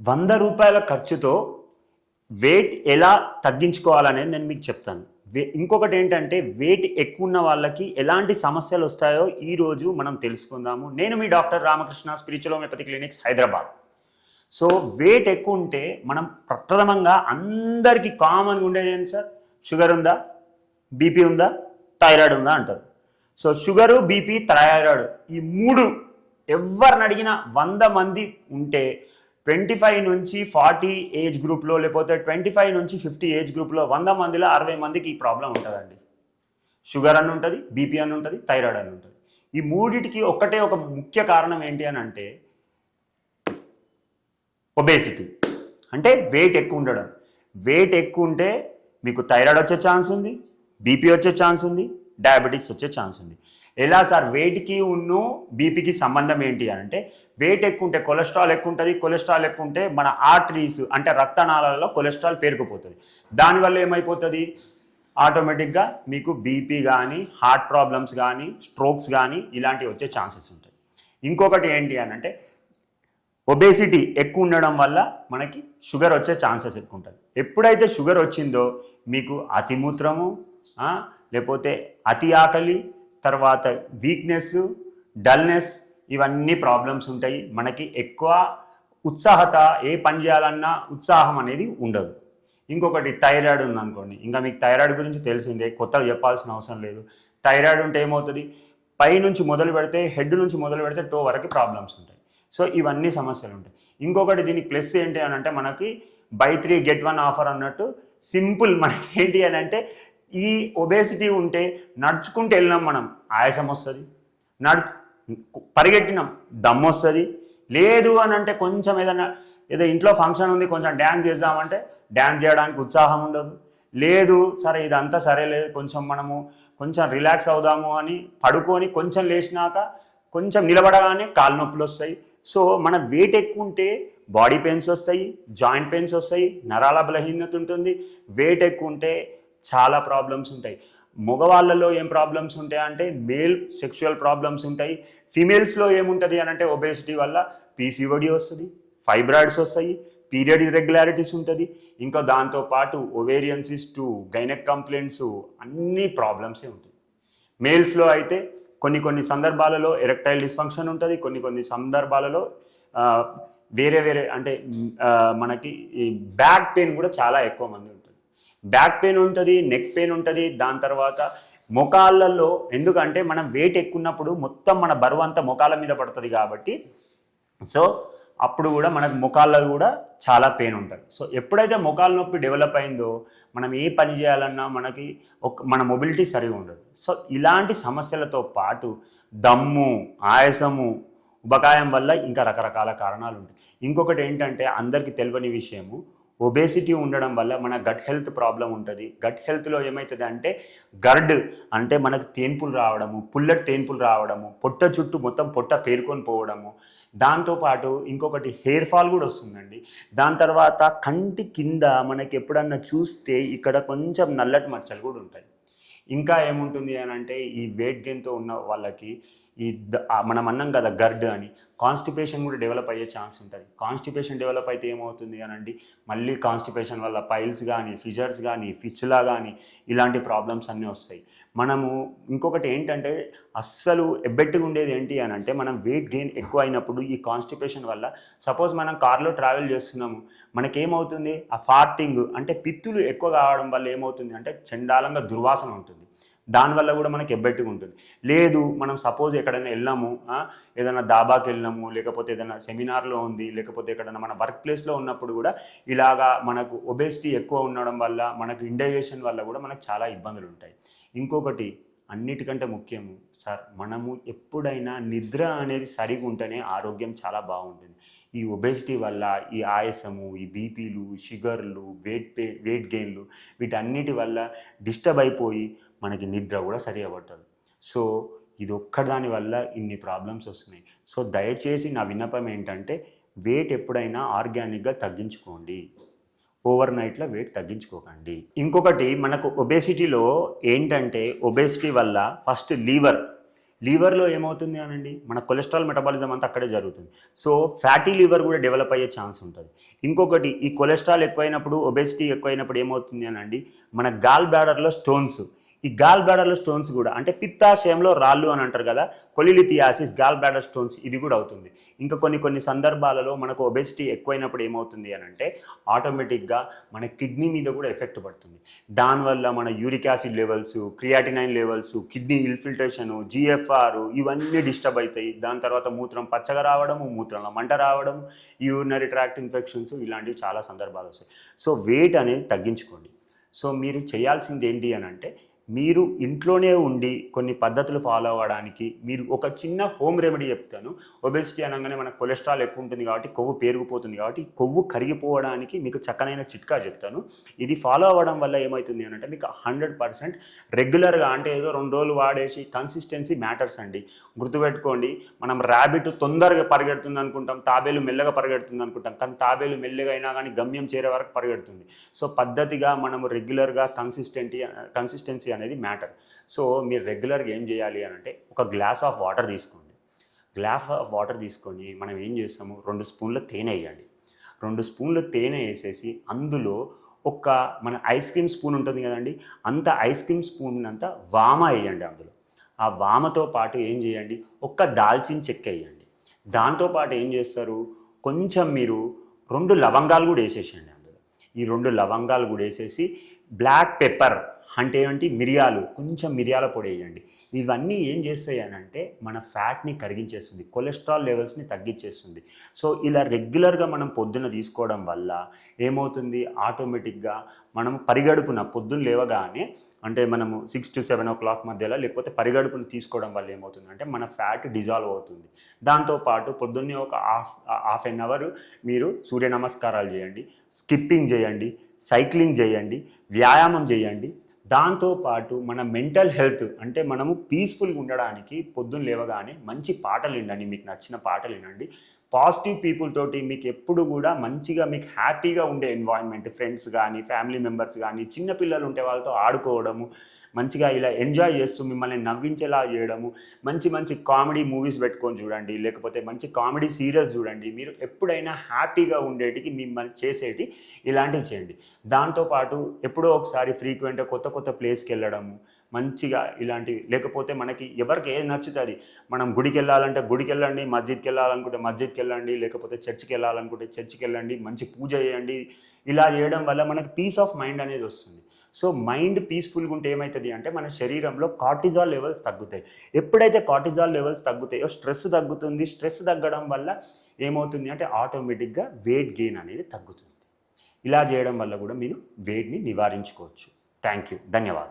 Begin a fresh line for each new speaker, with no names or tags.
వంద రూపాయల ఖర్చుతో వెయిట్ ఎలా తగ్గించుకోవాలనేది నేను మీకు చెప్తాను. ఇంకొకటి ఏంటంటే వెయిట్ ఎక్కువ ఉన్న వాళ్ళకి ఎలాంటి సమస్యలు వస్తాయో ఈరోజు మనం తెలుసుకుందాము. నేను మీ doctor Ramakrishna spiritual homeopathy clinics Hyderabad. So weight ఎక్కువ ఉంటే మనం ప్రప్రథమంగా అందరికీ కామన్గా ఉండేది ఏంటి సార్? షుగర్ ఉందా? బీపీ ఉందా? థైరాయిడ్ ఉందా అంటారు. సో షుగరు బీపీ థైరాయిడ్ ఈ మూడు ఎవరిని అడిగినా వంద మంది ఉంటే ట్వంటీ ఫైవ్ నుంచి ఫార్టీ ఏజ్ గ్రూప్లో లేకపోతే ట్వంటీ ఫైవ్ నుంచి ఫిఫ్టీ ఏజ్ గ్రూప్లో వంద మందిలో అరవై మందికి ఈ ప్రాబ్లం ఉంటుందండి. షుగర్ అని ఉంటుంది బీపీ అని ఉంటుంది థైరాయిడ్ అని ఉంటుంది. ఈ మూడిటికి ఒక్కటే ఒక ముఖ్య కారణం ఏంటి అని అంటే ఒబేసిటీ. అంటే వెయిట్ ఎక్కువ ఉండడం. వెయిట్ ఎక్కువ ఉంటే మీకు థైరాయిడ్ వచ్చే ఛాన్స్ ఉంది బీపీ వచ్చే ఛాన్స్ ఉంది డయాబెటీస్ వచ్చే ఛాన్స్ ఉంది. ఎలా సార్? వెయిట్కి ఉన్ను బీపీకి సంబంధం ఏంటి అని అంటే వెయిట్ ఎక్కువ ఉంటే కొలెస్ట్రాల్ ఎక్కువ ఉంటుంది కొలెస్ట్రాల్ ఎక్కువ ఉంటే మన ఆర్టరీస్ అంటే రక్తనాళాలలో కొలెస్ట్రాల్ పేరుకుపోతుంది దానివల్ల ఏమైపోతుంది? ఆటోమేటిక్గా మీకు బీపీ కానీ హార్ట్ ప్రాబ్లమ్స్ కానీ స్ట్రోక్స్ కానీ ఇలాంటివి వచ్చే ఛాన్సెస్ ఉంటాయి. ఇంకొకటి ఏంటి అని అంటే ఒబేసిటీ ఎక్కువ ఉండడం వల్ల మనకి షుగర్ వచ్చే ఛాన్సెస్ ఎక్కువ ఉంటుంది ఎప్పుడైతే షుగర్ వచ్చిందో మీకు అతిమూత్రము లేకపోతే అతి ఆకలి తర్వాత వీక్నెస్ డల్నెస్ ఇవన్నీ ప్రాబ్లమ్స్ ఉంటాయి. మనకి ఎక్కువ ఉత్సాహత ఏ పని చేయాలన్నా ఉత్సాహం అనేది ఉండదు. ఇంకొకటి థైరాయిడ్ ఉందనుకోండి. ఇంకా మీకు థైరాయిడ్ గురించి తెలిసిందే. కొత్తగా చెప్పాల్సిన అవసరం లేదు. థైరాయిడ్ ఉంటే ఏమవుతుంది? పై నుంచి మొదలు పెడితే హెడ్ నుంచి మొదలు పెడితే టో వరకు ప్రాబ్లమ్స్ ఉంటాయి. సో ఇవన్నీ సమస్యలు ఉంటాయి. ఇంకొకటి దీనికి ప్లస్ ఏంటి అని అంటే మనకి buy three get one offer అన్నట్టు సింపుల్ మనకి ఏంటి అని అంటే ఈ ఒబేసిటీ ఉంటే నడుచుకుంటూ వెళ్ళినాం మనం ఆయాసం వస్తుంది. నడు పరిగెట్టినాం దమ్ము వస్తుంది. లేదు అని అంటే కొంచెం ఏదైనా ఏదో ఇంట్లో ఫంక్షన్ ఉంది కొంచెం డ్యాన్స్ చేద్దామంటే డ్యాన్స్ చేయడానికి ఉత్సాహం ఉండదు. లేదు సరే ఇదంతా సరే లేదు కొంచెం మనము కొంచెం రిలాక్స్ అవుదాము అని పడుకొని కొంచెం లేచినాక కొంచెం నిలబడగానే కాలు నొప్పులు వస్తాయి. సో మన వెయిట్ ఎక్కువ ఉంటే బాడీ పెయిన్స్ వస్తాయి జాయింట్ పెయిన్స్ వస్తాయి నరాల బలహీనత ఉంటుంది. వెయిట్ ఎక్కువ ఉంటే చాలా ప్రాబ్లమ్స్ ఉంటాయి. మగవాళ్ళలో ఏం ప్రాబ్లమ్స్ ఉంటాయి అంటే మేల్ సెక్షువల్ ప్రాబ్లమ్స్ ఉంటాయి. ఫీమేల్స్లో ఏముంటుంది అని అంటే ఒబేసిటీ వల్ల పీసీఓడి వస్తుంది ఫైబ్రాయిడ్స్ వస్తాయి పీరియడ్ ఇర్రెగ్యులారిటీస్ ఉంటుంది. ఇంకా దాంతోపాటు ఒవేరియన్సిస్ టు గైనక్ కంప్లైంట్స్ అన్ని ప్రాబ్లమ్సే ఉంటాయి. మేల్స్లో అయితే కొన్ని కొన్ని సందర్భాలలో ఎరెక్టైల్ డిస్ఫంక్షన్ ఉంటుంది కొన్ని కొన్ని సందర్భాలలో వేరే వేరే అంటే మనకి బ్యాక్ పెయిన్ కూడా చాలా ఎక్కువ మంది ఉంటుంది బ్యాక్ పెయిన్ ఉంటుంది నెక్ పెయిన్ ఉంటుంది దాని తర్వాత మొకాళ్ళల్లో ఎందుకంటే మనం వెయిట్ ఎక్కున్నప్పుడు మొత్తం మన బరువు అంతా ముఖాల మీద పడుతుంది కాబట్టి. సో అప్పుడు కూడా మనకు ముఖాల్లో కూడా చాలా పెయిన్ ఉంటుంది. సో ఎప్పుడైతే ముఖాల నొప్పి డెవలప్ అయిందో మనం ఏ పని చేయాలన్నా మనకి ఒక మన మొబిలిటీ సరిగా ఉండదు. సో ఇలాంటి సమస్యలతో పాటు దమ్ము ఆయాసము ఉబకాయం వల్ల ఇంకా రకరకాల కారణాలు ఉంటాయి. ఇంకొకటి ఏంటంటే అందరికీ తెలియని విషయము ఒబేసిటీ ఉండడం వల్ల మన గట్ హెల్త్ ప్రాబ్లం ఉంటుంది. గట్ హెల్త్లో ఏమవుతుంది అంటే గర్డ్ అంటే మనకు తేన్పులు రావడము పుల్లటి తేన్పులు రావడము పొట్ట చుట్టూ మొత్తం పొట్ట పేరుకొని పోవడము. దాంతోపాటు ఇంకొకటి హెయిర్ ఫాల్ కూడా వస్తుందండి. దాని తర్వాత కంటి కింద మనకి ఎప్పుడన్నా చూస్తే ఇక్కడ కొంచెం నల్లటి మచ్చలు కూడా ఉంటాయి. ఇంకా ఏముంటుంది అని అంటే ఈ వెయిట్ గెయిన్తో ఉన్న వాళ్ళకి ఈ మనం అన్నాం కదా గర్డ్ అని. కాన్స్టిపేషన్ కూడా డెవలప్ అయ్యే ఛాన్స్ ఉంటుంది. కాన్స్టిపేషన్ డెవలప్ అయితే ఏమవుతుంది అని అంటే మళ్ళీ కాన్స్టిపేషన్ వల్ల పైల్స్ కానీ ఫిజర్స్ కానీ ఫిచ్లా కానీ ఇలాంటి ప్రాబ్లమ్స్ అన్నీ వస్తాయి. మనము ఇంకొకటి ఏంటంటే అస్సలు ఎబ్బెట్టుగా ఉండేది ఏంటి అని అంటే మనం వెయిట్ గెయిన్ ఎక్కువ అయినప్పుడు ఈ కాన్స్టిపేషన్ వల్ల సపోజ్ మనం కార్లో ట్రావెల్ చేస్తున్నాము మనకేమవుతుంది? ఆ ఫార్టింగ్ అంటే పిత్తులు ఎక్కువ కావడం వల్ల ఏమవుతుంది అంటే చండాలంగా దుర్వాసన ఉంటుంది. దానివల్ల కూడా మనకి ఎబ్బెట్టుగా ఉంటుంది. లేదు మనం సపోజ్ ఎక్కడైనా వెళ్ళాము ఏదైనా దాబాకి వెళ్ళాము లేకపోతే ఏదైనా సెమినార్లో ఉంది లేకపోతే ఎక్కడైనా మన వర్క్ ప్లేస్లో ఉన్నప్పుడు కూడా ఇలాగా మనకు ఒబేసిటీ ఎక్కువ ఉండడం వల్ల మనకు ఇండైజేషన్ వల్ల కూడా మనకు చాలా ఇబ్బందులు ఉంటాయి. ఇంకొకటి అన్నిటికంటే ముఖ్యము సార్ మనము ఎప్పుడైనా నిద్ర అనేది సరిగా ఉంటేనే ఆరోగ్యం చాలా బాగుంటుంది. ఈ ఒబేసిటీ వల్ల ఈ ఆయాసము ఈ బీపీలు షుగర్లు వెయిట్ పే వెయిట్ గెయిన్లు వీటన్నిటి వల్ల డిస్టర్బ్ అయిపోయి మనకి నిద్ర కూడా సరి పట్టదు సో ఇది ఒక్కదాని వల్ల ఇన్ని ప్రాబ్లమ్స్ వస్తున్నాయి. సో దయచేసి నా విన్నపం ఏంటంటే వెయిట్ ఎప్పుడైనా ఆర్గానిక్గా తగ్గించుకోండి. ఓవర్ నైట్లో వెయిట్ తగ్గించుకోకండి. ఇంకొకటి మనకు ఒబేసిటీలో ఏంటంటే ఒబేసిటీ వల్ల ఫస్ట్ లీవర్ లివర్లో ఏమవుతుంది అనండి? మన కొలెస్ట్రాల్ మెటబాలిజం అంతా అక్కడే జరుగుతుంది. సో ఫ్యాటీ లివర్ కూడా డెవలప్ అయ్యే ఛాన్స్ ఉంటుంది. ఇంకొకటి ఈ కొలెస్ట్రాల్ ఎక్కువైనప్పుడు ఒబెసిటీ ఎక్కువైనప్పుడు ఏమవుతుంది అనండి? మన గాల్ బ్యాడర్లో స్టోన్స్. ఈ గాల్ బ్లాడర్లో స్టోన్స్ కూడా అంటే పిత్తాశయంలో రాళ్ళు అని అంటారు కదా కొలిలిథియాసిస్ గాల్ బ్లాడర్ స్టోన్స్ ఇది కూడా అవుతుంది. ఇంకా కొన్ని కొన్ని సందర్భాలలో మనకు ఒబెసిటీ ఎక్కువైనప్పుడు ఏమవుతుంది అని అంటే ఆటోమేటిక్గా మన కిడ్నీ మీద కూడా ఎఫెక్ట్ పడుతుంది. దానివల్ల మన uric acid levels creatinine levels kidney infiltration GFR ఇవన్నీ డిస్టర్బ్ అవుతాయి. దాని తర్వాత మూత్రం పచ్చగా రావడము మూత్రంలో మంట రావడం యూరినరీ ట్రాక్ట్ ఇన్ఫెక్షన్స్ ఇలాంటివి చాలా సందర్భాలు వస్తాయి. సో వెయిట్ అనేది తగ్గించుకోండి. సో మీరు చేయాల్సింది ఏంటి అని అంటే మీరు ఇంట్లోనే ఉండి కొన్ని పద్ధతులు ఫాలో అవ్వడానికి మీరు ఒక చిన్న హోమ్ రెమెడీ చెప్తాను. ఒబెసిటీ అనగానే మనకు కొలెస్ట్రాల్ ఎక్కువ ఉంటుంది కాబట్టి కొవ్వు పెరిగిపోతుంది కాబట్టి కొవ్వు కరిగిపోవడానికి మీకు చక్కనైన చిట్కా చెప్తాను. ఇది ఫాలో అవ్వడం వల్ల ఏమవుతుంది అని అంటే మీకు హండ్రెడ్ పర్సెంట్ రెగ్యులర్గా అంటే ఏదో రెండు రోజులు వాడేసి కన్సిస్టెన్సీ మ్యాటర్స్ అండి. గుర్తుపెట్టుకోండి మనం ర్యాబిట్ తొందరగా పరిగెడుతుంది అనుకుంటాం తాబేలు మెల్లగా పరిగెడుతుంది అనుకుంటాం కానీ తాబేలు మెల్లగా అయినా కానీ గమ్యం చేరే వరకు పరిగెడుతుంది. సో పద్ధతిగా మనము రెగ్యులర్గా కన్సిస్టెంటీ కన్సిస్టెన్సీ అనేది మ్యాటర్. సో మీరు రెగ్యులర్గా ఏం చేయాలి అని అంటే ఒక గ్లాస్ ఆఫ్ వాటర్ తీసుకోండి. గ్లాస్ ఆఫ్ వాటర్ తీసుకొని మనం ఏం చేస్తాము? రెండు స్పూన్ల తేనె వేయండి. రెండు స్పూన్లు తేనె వేసేసి అందులో ఒక మన ఐస్ క్రీమ్ స్పూన్ ఉంటుంది కదండి అంత ఐస్ క్రీమ్ స్పూన్ అంతా వామ వేయండి అందులో. ఆ వామతో పాటు ఏం చేయండి? ఒక్క దాల్చిన చెక్క వేయండి. దాంతోపాటు ఏం చేస్తారు? కొంచెం మీరు రెండు లవంగాలు కూడా వేసేసేయండి అందులో. ఈ రెండు లవంగాలు కూడా వేసేసి బ్లాక్ పెప్పర్ అంటే ఏమంటే మిరియాలు కొంచెం మిరియాల పొడి వేయండి. ఇవన్నీ ఏం చేస్తాయి అని అంటే మన ఫ్యాట్ని కరిగించేస్తుంది కొలెస్ట్రాల్ లెవెల్స్ని తగ్గించేస్తుంది. సో ఇలా రెగ్యులర్గా మనం పొద్దున తీసుకోవడం వల్ల ఏమవుతుంది? ఆటోమేటిక్గా మనం పరిగడుపున పొద్దున లేవగానే అంటే మనము six to seven o'clock మధ్యలో లేకపోతే పరిగడుపును తీసుకోవడం వల్ల ఏమవుతుంది? అంటే మన ఫ్యాట్ డిజాల్వ్ అవుతుంది. దాంతోపాటు పొద్దున్నే ఒక హాఫ్ హాఫ్ అన్ అవర్ మీరు సూర్య నమస్కారాలు చేయండి స్కిప్పింగ్ చేయండి సైక్లింగ్ చేయండి వ్యాయామం చేయండి దాంతోపాటు మన మెంటల్ హెల్త్ అంటే మనము పీస్ఫుల్గా ఉండడానికి పొద్దున్న లేవగానే మంచి పాటలు వినండి. మీకు నచ్చిన పాటలు వినండి. పాజిటివ్ పీపుల్ తోటి మీకు ఎప్పుడు కూడా మంచిగా మీకు హ్యాపీగా ఉండే ఎన్వాయిన్మెంట్ ఫ్రెండ్స్ కానీ ఫ్యామిలీ మెంబర్స్ కానీ చిన్నపిల్లలు ఉంటే వాళ్ళతో ఆడుకోవడము మంచిగా ఇలా ఎంజాయ్ చేస్తూ మిమ్మల్ని నవ్వించేలా చేయడము మంచి మంచి కామెడీ మూవీస్ పెట్టుకొని చూడండి లేకపోతే మంచి కామెడీ సీరియల్స్ చూడండి మీరు ఎప్పుడైనా హ్యాపీగా ఉండేటికి మిమ్మల్ని చేసేటి ఇలాంటివి చేయండి. దాంతోపాటు ఎప్పుడో ఒకసారి ఫ్రీక్వెంట్గా కొత్త కొత్త ప్లేస్కి వెళ్ళడము మంచిగా ఇలాంటివి లేకపోతే మనకి ఎవరికి ఏది నచ్చుతుంది మనం గుడికి వెళ్ళాలంటే గుడికి వెళ్ళండి మస్జిద్కి వెళ్ళాలనుకుంటే మస్జిద్కి వెళ్ళండి లేకపోతే చర్చికి వెళ్ళాలనుకుంటే చర్చికి వెళ్ళండి మంచి పూజ చేయండి ఇలా చేయడం వల్ల మనకి పీస్ ఆఫ్ మైండ్ అనేది వస్తుంది. సో మైండ్ పీస్ఫుల్గా ఉంటే ఏమవుతుంది అంటే మన శరీరంలో కార్టిజాల్ లెవెల్స్ తగ్గుతాయి. ఎప్పుడైతే కార్టిజాల్ లెవెల్స్ తగ్గుతాయో స్ట్రెస్ తగ్గుతుంది. స్ట్రెస్ తగ్గడం వల్ల ఏమవుతుంది అంటే ఆటోమేటిక్గా వెయిట్ గెయిన్ అనేది తగ్గుతుంది. ఇలా చేయడం వల్ల కూడా మీరు వెయిట్ని నివారించుకోవచ్చు. Thank you. ధన్యవాదాలు.